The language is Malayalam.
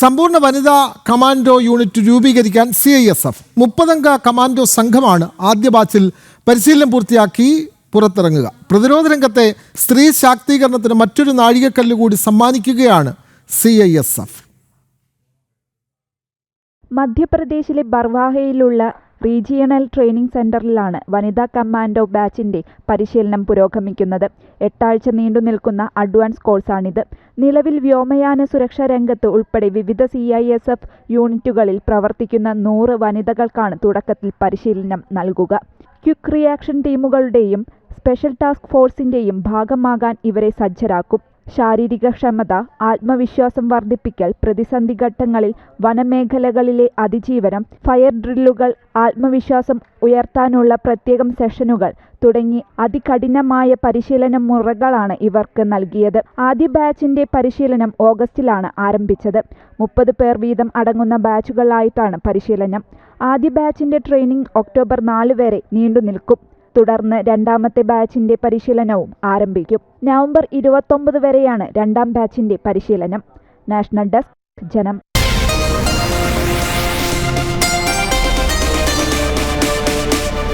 സമ്പൂർണ വനിതാ കമാൻഡോ യൂണിറ്റ് രൂപീകരിക്കാൻ സി ഐ എസ് എഫ് മുപ്പതംഗ കമാൻഡോ സംഘമാണ് ആദ്യ ബാച്ചിൽ പരിശീലനം പൂർത്തിയാക്കി പുറത്തിറങ്ങുക. പ്രതിരോധ രംഗത്തെ സ്ത്രീ ശാക്തീകരണത്തിന് മറ്റൊരു നാഴികക്കല്ല് കൂടി സമ്മാനിക്കുകയാണ് സി ഐ എസ് എഫ് മധ്യപ്രദേശിലെ ബർവാഹയിലുള്ള റീജിയണൽ ട്രെയിനിംഗ് സെന്ററിലാണ് വനിതാ കമാൻഡോ ബാച്ചിന്റെ പരിശീലനം പുരോഗമിക്കുന്നത്. എട്ടാഴ്ച നീണ്ടു നിൽക്കുന്ന അഡ്വാൻസ് കോഴ്സാണിത്. നിലവിൽ വ്യോമയാന സുരക്ഷാ രംഗത്ത് ഉൾപ്പെടെ വിവിധ സി ഐ എസ് എഫ് യൂണിറ്റുകളിൽ പ്രവർത്തിക്കുന്ന നൂറ് വനിതകൾക്കാണ് തുടക്കത്തിൽ പരിശീലനം നൽകുക. ക്വിക്ക് റിയാക്ഷൻ ടീമുകളുടെയും സ്പെഷ്യൽ ടാസ്ക് ഫോഴ്സിന്റെയും ഭാഗമാകാൻ ഇവരെ സജ്ജരാക്കും. ശാരീരിക ക്ഷമത ആത്മവിശ്വാസം വർദ്ധിപ്പിക്കൽ പ്രതിസന്ധി ഘട്ടങ്ങളിൽ വനമേഖലകളിലെ അതിജീവനം ഫയർ ഡ്രില്ലുകൾ ആത്മവിശ്വാസം ഉയർത്താനുള്ള പ്രത്യേകം സെഷനുകൾ തുടങ്ങി അതികഠിനമായ പരിശീലന മുറകളാണ് ഇവർക്ക് നൽകിയത്. ആദ്യ ബാച്ചിന്റെ പരിശീലനം ഓഗസ്റ്റിലാണ് ആരംഭിച്ചത്. മുപ്പത് പേർ വീതം അടങ്ങുന്ന ബാച്ചുകളായിട്ടാണ് പരിശീലനം. ആദ്യ ബാച്ചിന്റെ ട്രെയിനിംഗ് ഒക്ടോബർ നാല് വരെ നീണ്ടു നിൽക്കും തുടർന്ന് രണ്ടാമത്തെ ബാച്ചിന്റെ പരിശീലനവും ആരംഭിക്കും. നവംബർ ഇരുപത്തൊമ്പത് വരെയാണ് രണ്ടാം ബാച്ചിന്റെ പരിശീലനം. നാഷണൽ ഡെസ്ക് ജനം.